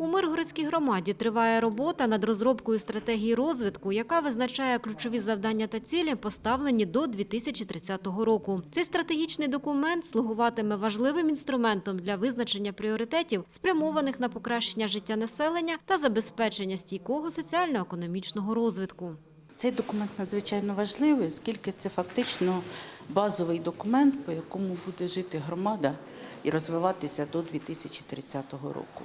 У Миргородській громаді триває робота над розробкою стратегії розвитку, яка визначає ключові завдання та цілі, поставлені до 2030 року. Цей стратегічний документ слугуватиме важливим інструментом для визначення пріоритетів, спрямованих на покращення життя населення та забезпечення стійкого соціально-економічного розвитку. Цей документ надзвичайно важливий, оскільки це фактично базовий документ, по якому буде жити громада і розвиватися до 2030 року.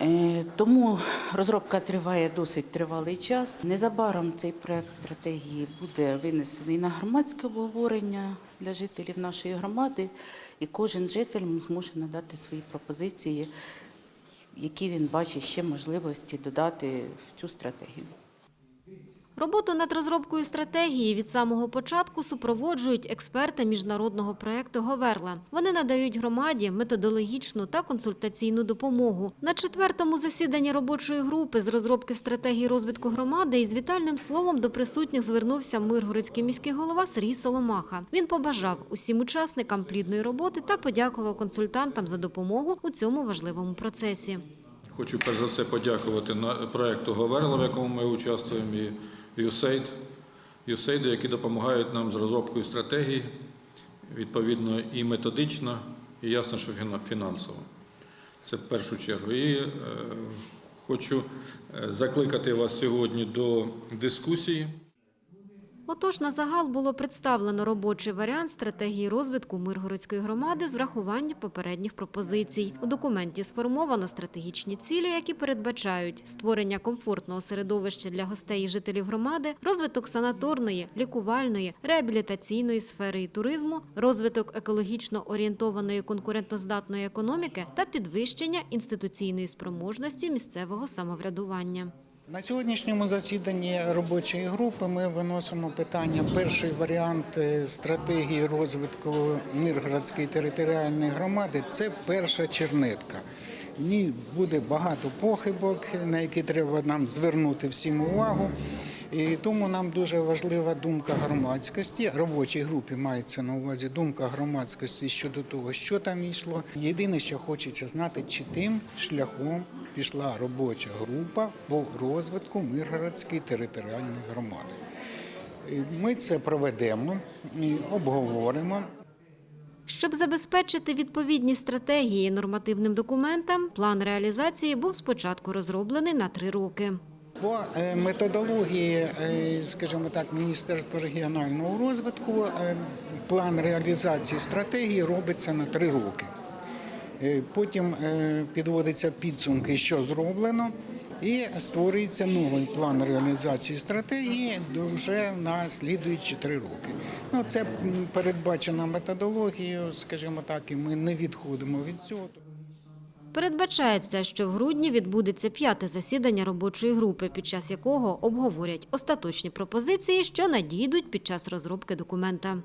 Е, Тому розробка триває досить тривалий час. Незабаром цей проект стратегії буде винесений на громадське обговорення для жителів нашої громади, і кожен житель зможе надати свої пропозиції, які він бачить ще можливості додати в цю стратегію. Роботу над розробкою стратегії від самого початку супроводжують експерти міжнародного проекту Говерла. Вони надають громаді методологічну та консультаційну допомогу. На четвертому засіданні робочої групи з розробки стратегії розвитку громади із вітальним словом до присутніх звернувся Миргородський міський голова Сергій Соломаха. Він побажав усім учасникам плідної роботи та подякував консультантам за допомогу у цьому важливому процесі. Хочу перш за все подякувати на проекту Говерла, в якому ми участвуємо, і USAID, USAID, які допомагають нам з розробкою стратегії, відповідно, і методично, і ясно, що фінансово. Це в першу чергу. І е, хочу е, закликати вас сьогодні до дискусії. Отож, на загал було представлено робочий варіант стратегії розвитку Миргородської громади з врахуванням попередніх пропозицій. У документі сформовано стратегічні цілі, які передбачають створення комфортного середовища для гостей і жителів громади, розвиток санаторної, лікувальної, реабілітаційної сфери і туризму, розвиток екологічно орієнтованої конкурентоздатної економіки та підвищення інституційної спроможності місцевого самоврядування. На сьогоднішньому засіданні робочої групи ми виносимо питання. Перший варіант е, стратегії розвитку Миргородської територіальної громади це перша чернетка. В ній буде багато похибок, на які треба нам звернути всім увагу. І тому нам дуже важлива думка громадськості. Робочій групі мається на увазі думка громадськості щодо того, що там йшло. Єдине, що хочеться знати, чи тим шляхом пішла робоча група по розвитку Миргородської територіальної громади. Ми це проведемо і обговоримо. Щоб забезпечити відповідні стратегії нормативним документам, план реалізації був спочатку розроблений на три роки. По е, методології, е, скажімо так, Міністерства регіонального розвитку е, план реалізації стратегії робиться на три роки. Е, Потім е, підводиться підсумки, що зроблено, і створюється новий план реалізації стратегії вже на слідуючі три роки. Ну, це передбачена методологією, скажімо так, і ми не відходимо від цього. Передбачається, що в грудні відбудеться п'яте засідання робочої групи, під час якого обговорять остаточні пропозиції, що надійдуть під час розробки документа.